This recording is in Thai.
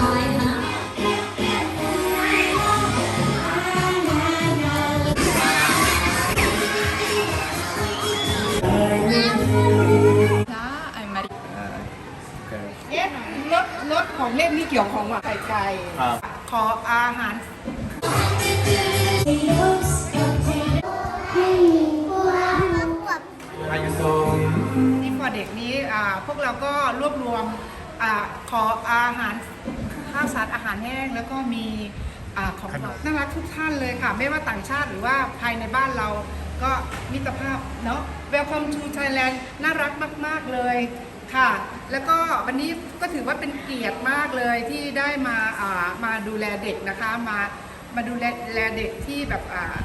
อะไรของเล่นนี่เกี่ยวของว่ะไก่ไก่ขออาหารนี่พอเด็กนี้พวกเราก็รวบรวมอขออาหาร ข้าวสารอาหารแห้ง แล้วก็มีอาของฝากน่ารักทุกท่านเลยค่ะ ไม่ว่าต่างชาติหรือว่าภายในบ้านเราก็มิตรภาพเนาะ Welcome to Thailand น่ารักมาก ๆ เลยค่ะ แล้วก็วันนี้ก็ถือว่าเป็นเกียรติมากเลยที่ได้มาอ่ามาดูแลเด็กนะคะ มามาดูแลแลเด็กที่แบบอ่า